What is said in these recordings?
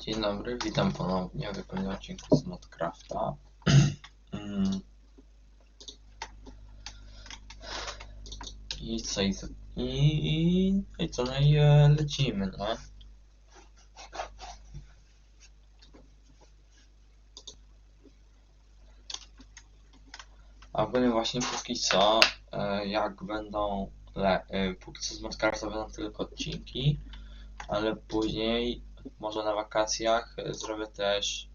Dzień dobry, witam ponownie w kolejnym odcinku z Modcrafta. I co, i co, i, i, i co, no i e, lecimy, nie? A ogólnie właśnie póki co, e, jak będą, le, e, póki co z Modcrafta będą tylko odcinki, ale później może na wakacjach zrobię też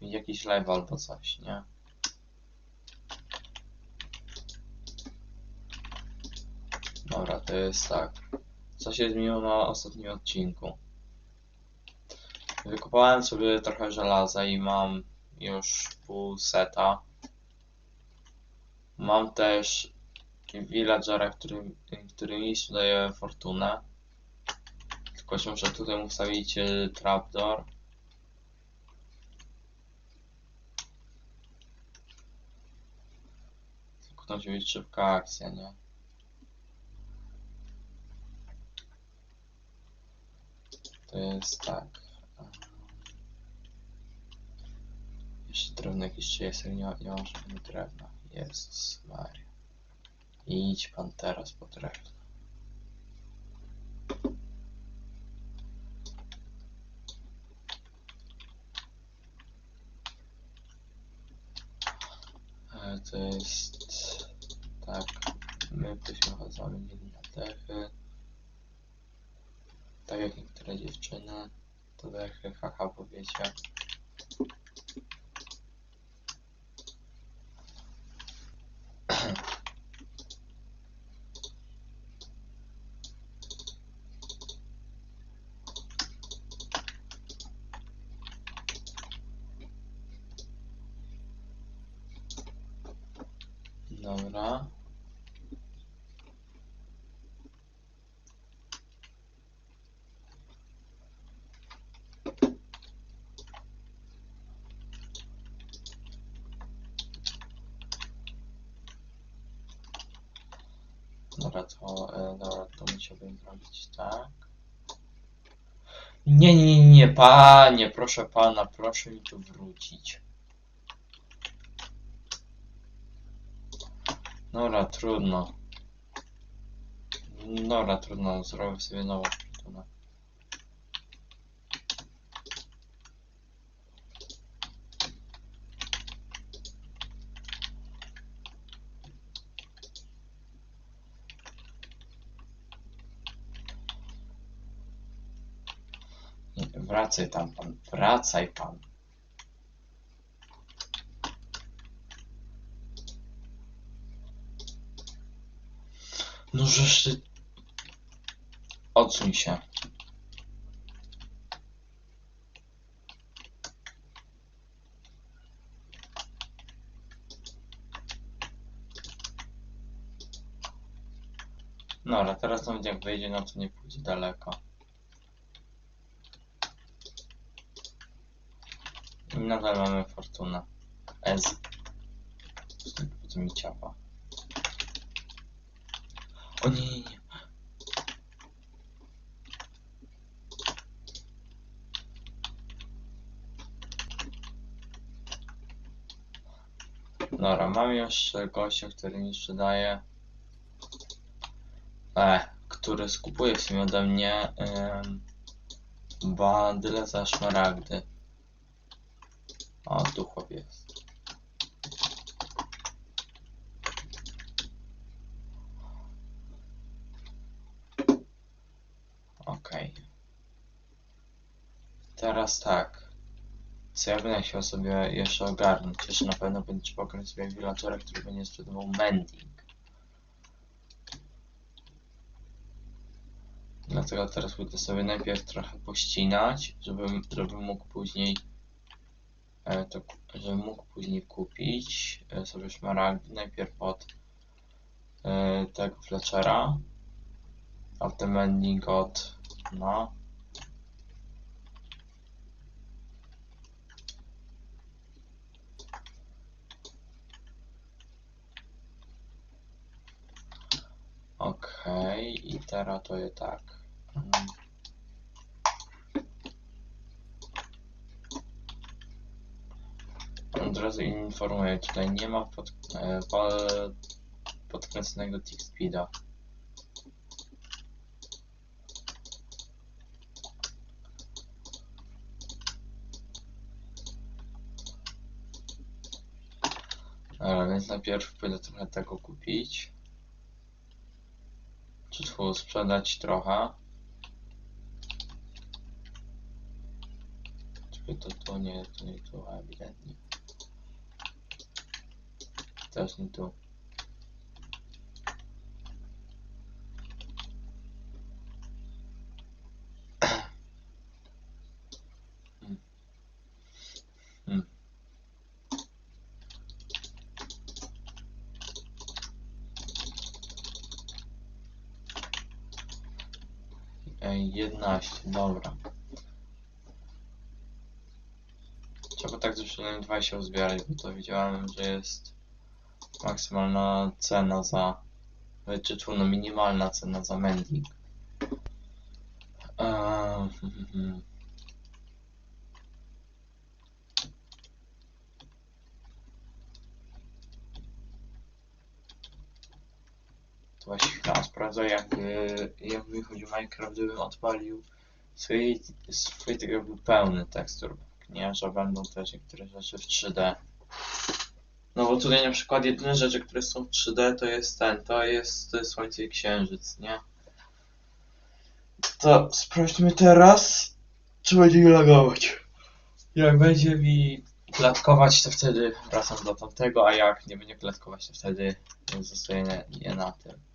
jakiś live albo coś, nie? Dobra, to jest tak. Co się zmieniło na ostatnim odcinku? Wykopałem sobie trochę żelaza i mam już pół seta. Mam też villagera, który, który mi daje fortunę. Tylko muszę tutaj ustawić trapdoor. Tylko to musi być szybka akcja, nie? To jest tak. Jeszcze drewno jakieś czy jest, nie, nie mam żadnego drewna. Jezus Maria. Idź pan teraz po drewno. To jest tak, my chodzimy mieli na dechy. Tak jak niektóre dziewczyny, to dechy, haha, bo. Dobra. Dobra, to, e, dobra, to musiałbym zrobić tak. Nie, nie, nie, nie, panie, proszę pana, proszę mi tu wrócić. Dobra, trudno. Dobra, trudno, zrobię sobie nową. Nie, Wracaj tam pan, wracaj pan. No żeż ty... Odsuń się. No ale teraz nawet jak wyjdzie, no to nie pójdzie daleko. Nadal mamy fortunę. Ez. Po co mi ciapa? O nie, nie, nie. Dobra, mam jeszcze gościa, który mi sprzedaje. E, który skupuje w sumie ode mnie ym, bandyle za szmaragdy. O, tu chłop jest. Okej. Teraz tak. Co ja będę chciał sobie jeszcze ogarnąć? Jeszcze na pewno będzie trzeba ogarnąć sobie villagera, który będzie sprzedawał mending. Dlatego teraz będę sobie najpierw trochę pościnać, żebym, żebym mógł później to, żebym mógł później kupić e, sobie szmaragdy najpierw od e, tego Fletchera, a ten mending od no Okej, i teraz to jest tak. Od razu informuję, tutaj nie ma pod, e, po, podkręconego tick speeda. Dobra, więc najpierw pójdę trochę tego kupić. Czy tu sprzedać trochę. Czekaj, to, to nie, to nie tu, ewidentnie. Nie tu. 11, dobra. Trzeba tak ze przynajmniej 20 uzbierać, bo to widziałem, że jest maksymalna cena za... Czy tu no minimalna cena za mending. Hmm. To właśnie chwila sprawdzę jakby, jakby wychodził Minecraft, gdybym odpalił swój, swój jakby pełny tekstur, nie? Że będą też niektóre rzeczy w 3D. No bo tutaj na przykład jedyne rzeczy, które są w 3D to jest ten, to jest Słońce i Księżyc, nie? To sprawdźmy teraz, czy będzie mi logować. Jak będzie mi klatkować, to wtedy wracam do tamtego, a jak nie będzie klatkować, to wtedy zostaje nie, nie na tym.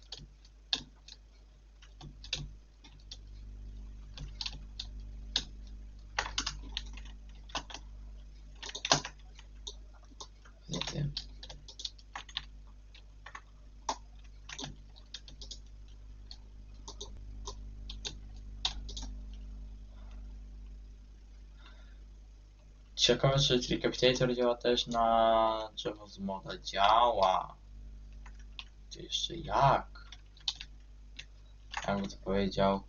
Nie. Ciekawe, czy Tricapitator działa też na drzewo z moda. Działa. To jeszcze jak? Jakby to powiedział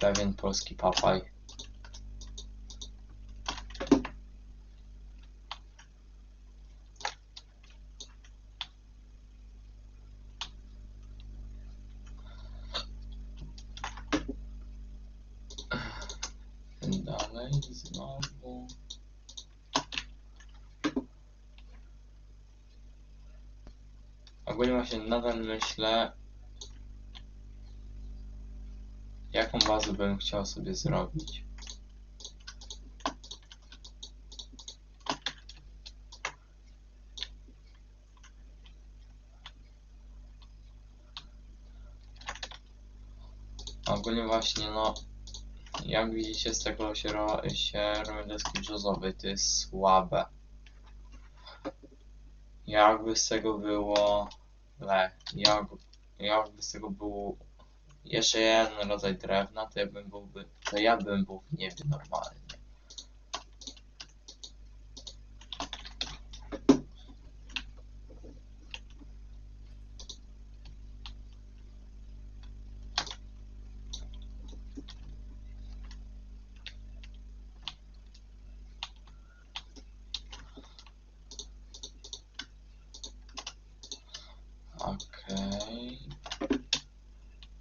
pewien polski papaj. Dalej znowu. Ogólnie właśnie nadal myślę, jaką bazę bym chciał sobie zrobić. Ogólnie właśnie, no, jak widzicie z tego się, ro się robią deski brzozowej, to jest słabe. Jakby z tego było... Le, jak, jakby z tego było jeszcze jeden rodzaj drewna, to ja bym byłby, to ja bym był w niebie normalnie. Okej.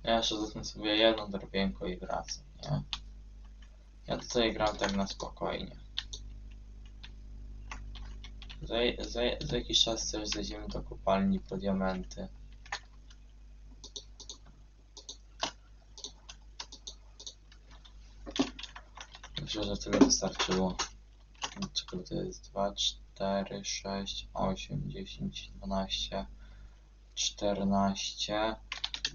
Ja jeszcze zetnę sobie jedno drobienko i wracam, nie? Ja tutaj gram tak na spokojnie. Za, za, za jakiś czas też zejdziemy do kopalni po diamenty. Myślę, że tyle wystarczyło. Czego to jest 2, 4, 6, 8, 10, 12, 14,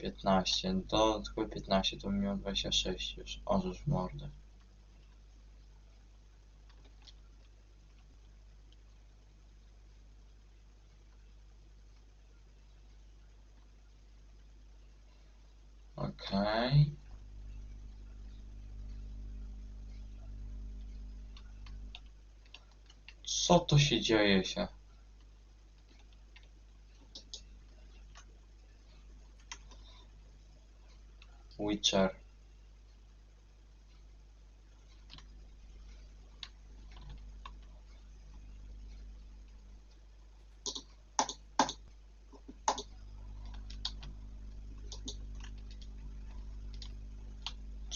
15. Dodatkowe 15 to miał 26 już. Orzesz mordę. Okej. Co to się dzieje się? Witcher.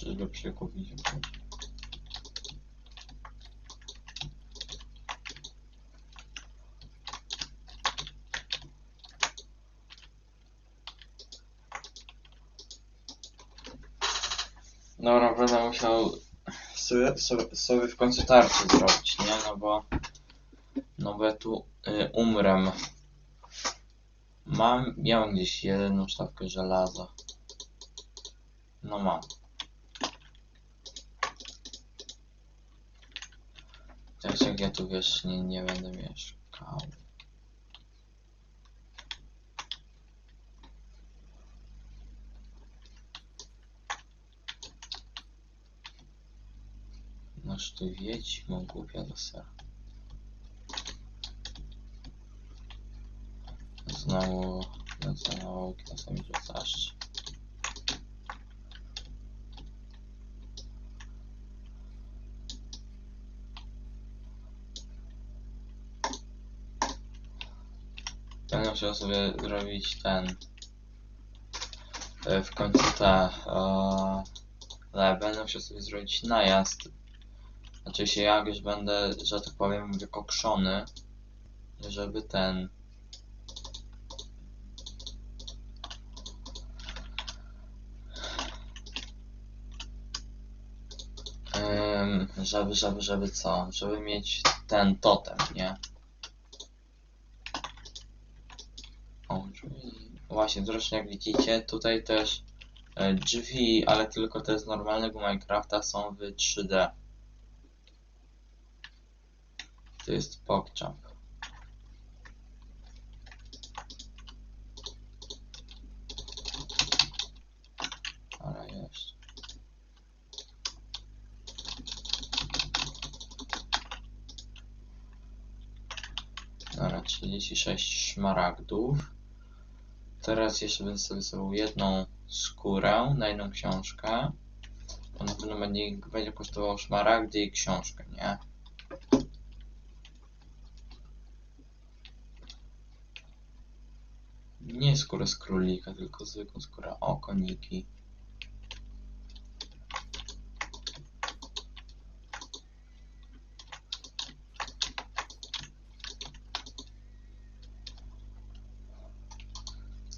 żeby przekupić. Dobra, będę musiał sobie, sobie, w końcu tarczę zrobić, nie? No bo... No bo ja tu y, umrę. Mam, miałem gdzieś jedną sztabkę żelaza. No mam. Teraz jak ja tu wiesz, nie, nie będę mieszkał. Masz tu wiedźmo głupia do sera. Znowu lecę na łoki, na sami rzucasz. Będę musiał sobie zrobić ten e, w końcu te e, ale będę musiał sobie zrobić najazd znaczy się jak już będę, że tak powiem wykokszony żeby ten Em, żeby, żeby, żeby co? Żeby mieć ten totem, nie? O. Właśnie, zresztą jak widzicie, tutaj też e, drzwi, ale tylko te z normalnego Minecrafta są w 3D. To jest PogChamp. Ale jeszcze. Dobra, 36 szmaragdów. Teraz jeszcze będę sobie zrobił jedną skórę na jedną książkę. To na pewno będzie, będzie kosztowało szmaragdy i książkę, nie? Nie skórę z królika, tylko zwykłą skórę. O.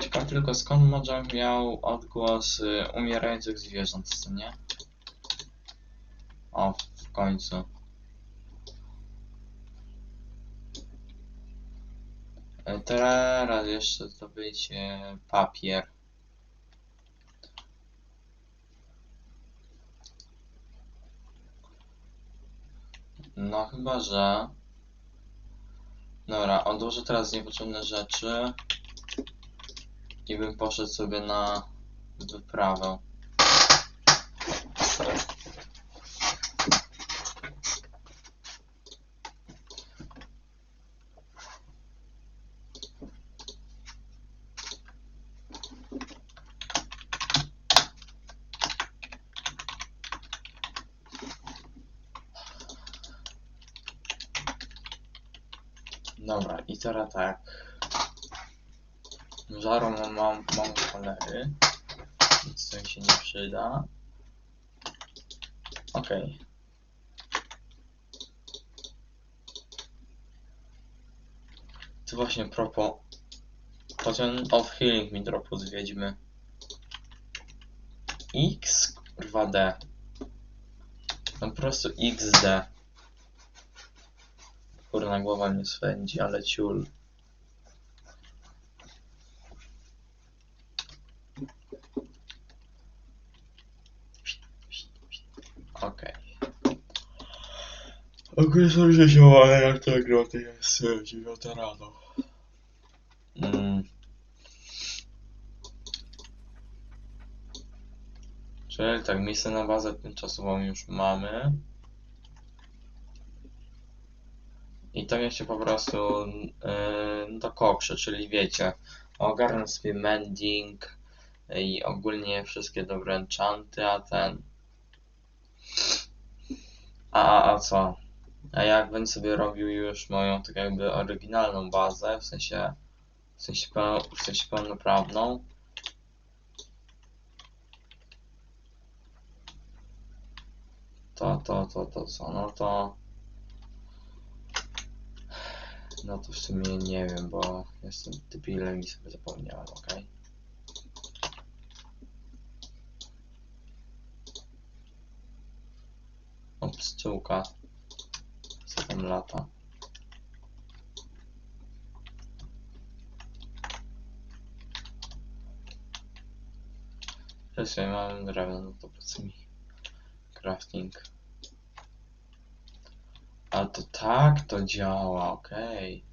Ciekawe tylko skąd może miał odgłos y, umierających zwierząt, co nie? O, w końcu. Teraz jeszcze zdobyć e, papier. No chyba, że... Dobra, odłożę teraz niepotrzebne rzeczy i bym poszedł sobie na wyprawę. Dobra, i teraz tak. Żarą mam, mam, mam cholery. Nic to mi się nie przyda. Okej. To właśnie propos. Potion of Healing mi dropu z Wiedźmy. X kurwa D. No po prostu XD. Kurna głowa mnie swędzi, ale ciul. Okej. Są się jak gra, to jest e, dziewiąta rano. Mm. Czyli tak, miejsce na bazę tymczasową już mamy. I tam jeszcze po prostu yy, do kokrzy, czyli wiecie, ogarnę sobie mending i ogólnie wszystkie dobre enchanty, a ten... A, a co? A jak będę sobie robił już moją tak jakby oryginalną bazę, w sensie w sensie, peł, w sensie pełnoprawną, To, to, to, to co? No to... No to w sumie nie wiem, bo jestem debilem i sobie zapomniałem, okej? O, pszczółka. Co tam lata? Jeśli mam drewno, no to po co mi crafting? A to tak to działa, okej.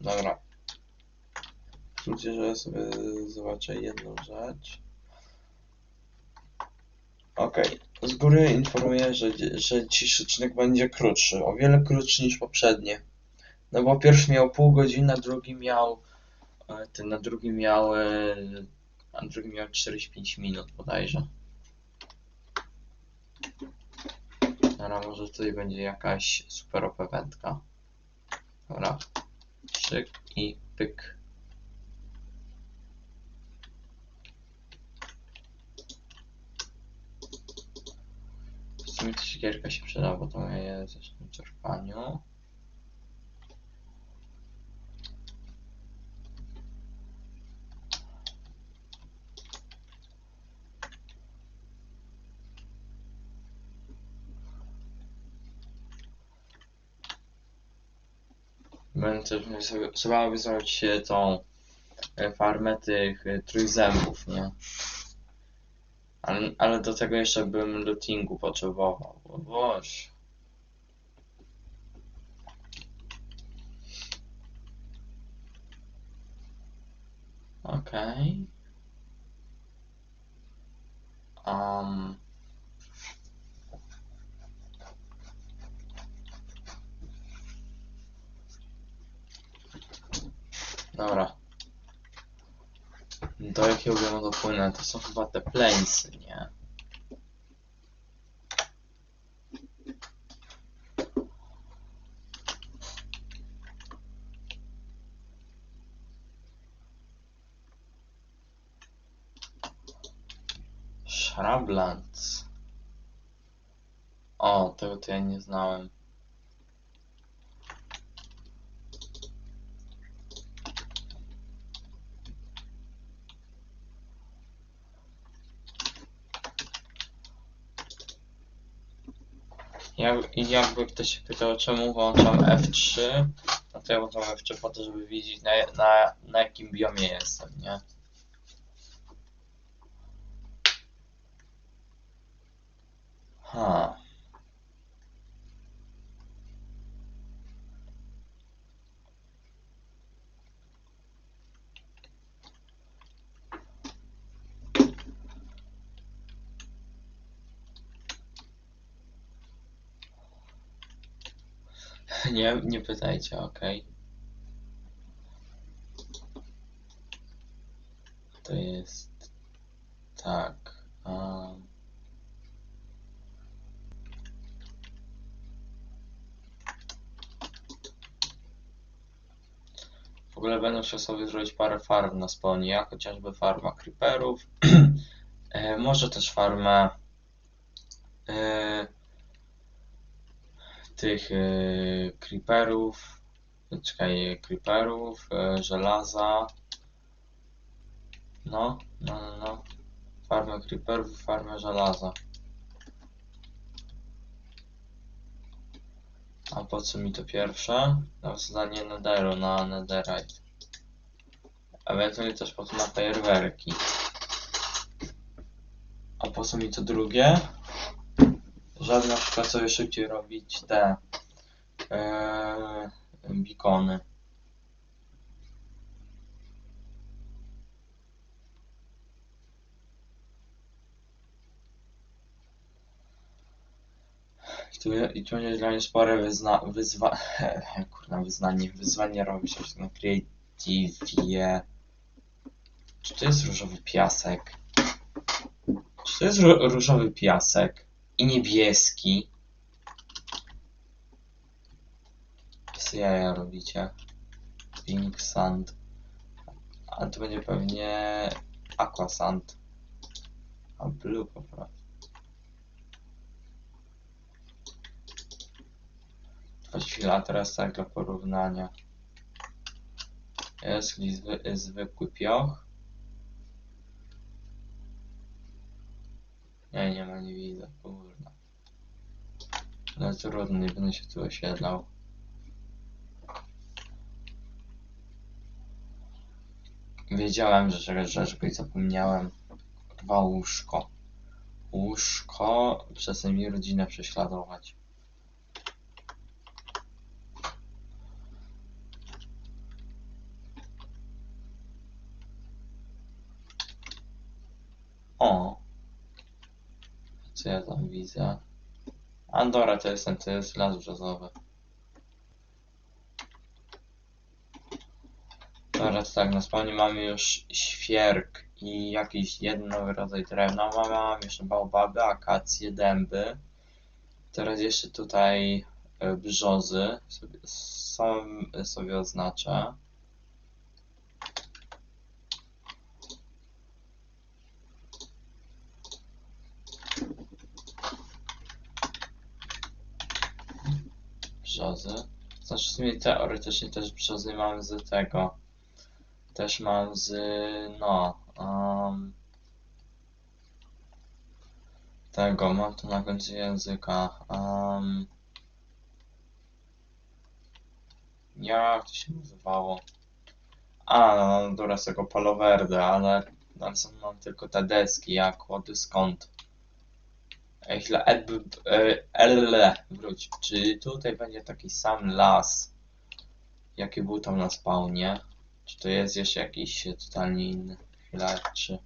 Dobra. Pozwólcie, że ja sobie zobaczę jedną rzecz. Okej. Z góry informuję, że, że dzisiejszy odcinek będzie krótszy. O wiele krótszy niż poprzednie. No bo pierwszy miał pół godziny, a drugi miał. e, Ten na drugi miał. e, A drugi miał 45 minut bodajże. Dobra, może tutaj będzie jakaś super OP wędka. Dobra. Szyk i pyk. W sumie ta siekierka się przyda, bo to je zresztą czerpaniu. Będę sobie, sobie e, tą e, farmę tych e, trójzębów, nie? Ale, ale do tego jeszcze bym lootingu potrzebował. O. Okej. Um. Dobra. Do jakiego biomu dopłynę? To są chyba te plains, nie? Shrublands. O, tego to ja nie znałem. Jak, I jakby ktoś się pytał, czemu włączam F3, no to ja włączam F3 po to, żeby widzieć na, na, na jakim biomie jestem, nie? Ha. Nie, nie pytajcie, okej. To jest tak. Um. W ogóle będę chciał sobie zrobić parę farm na spawnie, jak chociażby farma creeperów. e, może też farmę e, tych e, creeperów. Czekaj, creeperów, e, żelaza. No, no, no, no. Farmę creeperów, farmę żelaza. A po co mi to pierwsze? Na zadanie Netheru, na Netherite. Ewentualnie też potem na fajerwerki. A po co mi to drugie? Żeby na przykład sobie szybciej robić te ee, bikony. Tu, I tu będzie dla mnie spore wyzna, wyzwa, kurna, wyznanie, wyzwanie robić na creativie. Czy to jest różowy piasek? Czy to jest ró- różowy piasek? I niebieski? Co jaja robicie? Pink Sand. A to będzie pewnie Aqua Sand. A Blue po prostu. Chodź chwila, teraz tak dla porównania. Jest zwykły pioch. Nie, nie ma, nie widzę, kurna. Ale trudno, nie będę się tu osiedlał. Wiedziałem, że czegoś, że czegoś zapomniałem. Kurwa, łóżko. Łóżko, mi rodzinę prześladować. O! Co ja tam widzę? Andora to jest to jest las brzozowy. Dobra, tak, na spawnie mamy już świerk i jakiś jeden nowy rodzaj drewna. Mamy, mamy jeszcze baobaby, akacje, dęby. Teraz jeszcze tutaj e, brzozy. Sobie, sam sobie oznaczę. Brzozy. Znaczy w sumie teoretycznie też brzozy mam z tego. Też mam z no. Um, tego, mam to na końcu języka. Um, jak to się nazywało? A, no, no dobra, z tego Palo Verde, ale, ale są, mam tylko te deski, jak skąd. Ej, chwila, e, ele, wróć. Czy tutaj będzie taki sam las, jaki był tam na spawnie? Czy to jest jeszcze jakiś totalnie inny? Chwila, czy...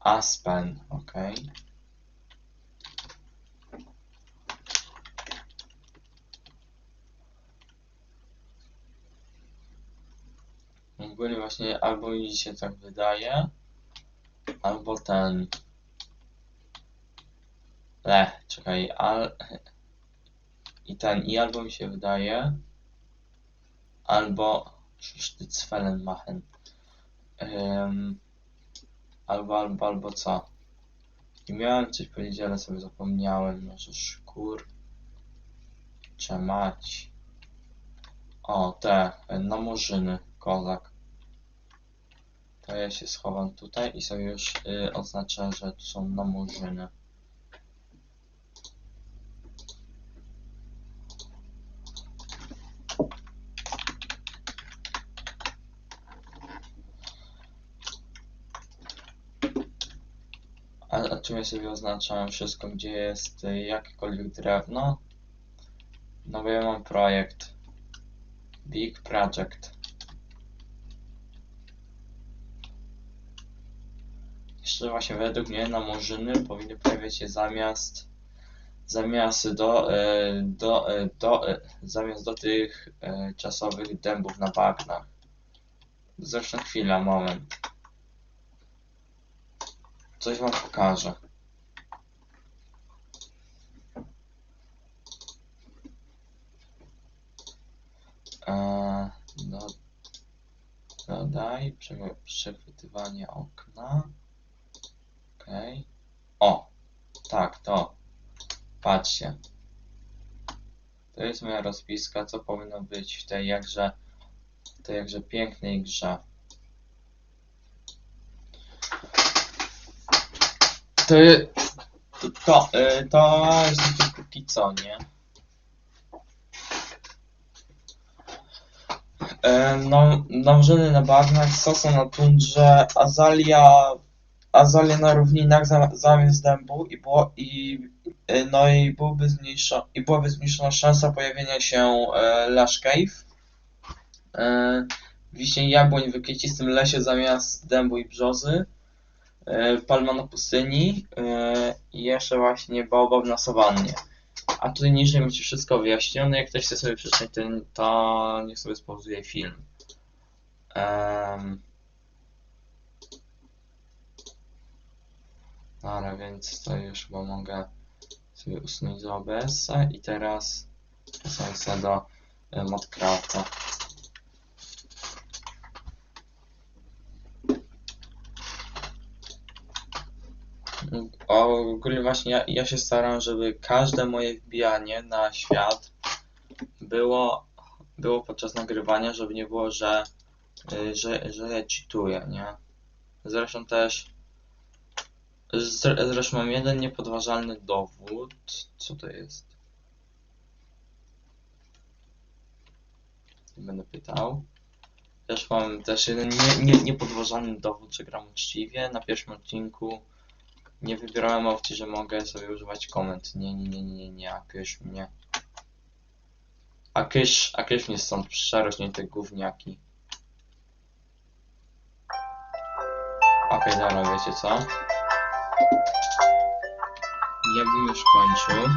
Aspen, okej. Ogólnie właśnie albo mi się tak wydaje, albo ten... Le, czekaj, al... I ten, i albo mi się wydaje, albo... Sztycfelen machen. Um, albo, albo, albo co? I miałem coś powiedzieć, ale sobie zapomniałem. Może szkór... Czemać. O, te, namorzyny, kozak. To ja się schowam tutaj i sobie już y, oznaczę, że tu są namorzyny. A, a czym ja sobie oznaczam wszystko, gdzie jest y, jakiekolwiek drewno? No bo ja mam projekt. Big Project. Jeszcze właśnie według mnie na Murzyny powinny pojawiać się zamiast zamiast do, e, do, e, do e, zamiast do tych czasowych dębów na bagnach. Zresztą chwila, moment. Coś wam pokażę. Eee, do, dodaj prze- przechwytywanie okna. Okej. O! Tak, to. Patrzcie. To jest moja rozpiska, co powinno być w tej jakże, tej jakże pięknej grze. To, to, to, y, to jest póki co, nie? E, No, namrzeny na bagnach, sosa na tundrze, azalia, azalia na równinach za- zamiast dębu i, było, i, e, no i, byłby zmniejszo, i byłaby zmniejszona szansa pojawienia się e, Lush Cave. E, wiśnie jabłoń w kwiecistym lesie zamiast dębu i brzozy. E, palma na pustyni e, i jeszcze właśnie baobab na sawannie. A tutaj niżej macie wszystko wyjaśnione. Jak ktoś chce sobie przeczytać, to niech sobie spauzuje film. Em, Dobra, więc to już chyba mogę sobie usunąć z OBS-a i teraz sobie do e, Modcrafta. Ogólnie właśnie ja, ja się staram, żeby każde moje wbijanie na świat było, było podczas nagrywania, żeby nie było, że, y, że, że ja cheatuję, nie? Zresztą też zresztą mam jeden niepodważalny dowód. Co to jest? Nie będę pytał. Też mam też jeden nie, nie, niepodważalny dowód, że gram uczciwie. Na pierwszym odcinku nie wybierałem opcji, że mogę sobie używać komend. Nie, nie, nie, nie, nie, a kysz mnie. A kysz, a kysz mnie stąd przerośnięte gówniaki. Okej, dobra, wiecie co? Ja bym już kończył.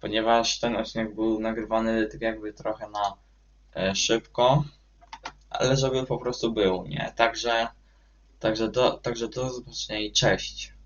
Ponieważ ten odcinek był nagrywany tak jakby trochę na e, szybko, ale żeby po prostu był, nie? Także, także do, także do zobaczenia i cześć.